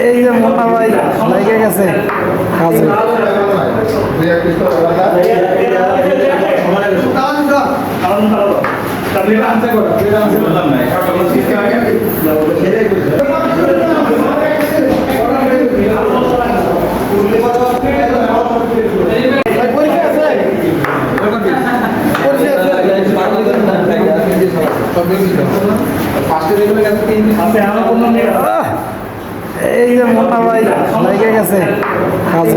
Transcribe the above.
এই যে মোটা ভাই লেগে গেছে। কাজে। আহ! এই যে মোটা ভাই লেগে গেছে কাজে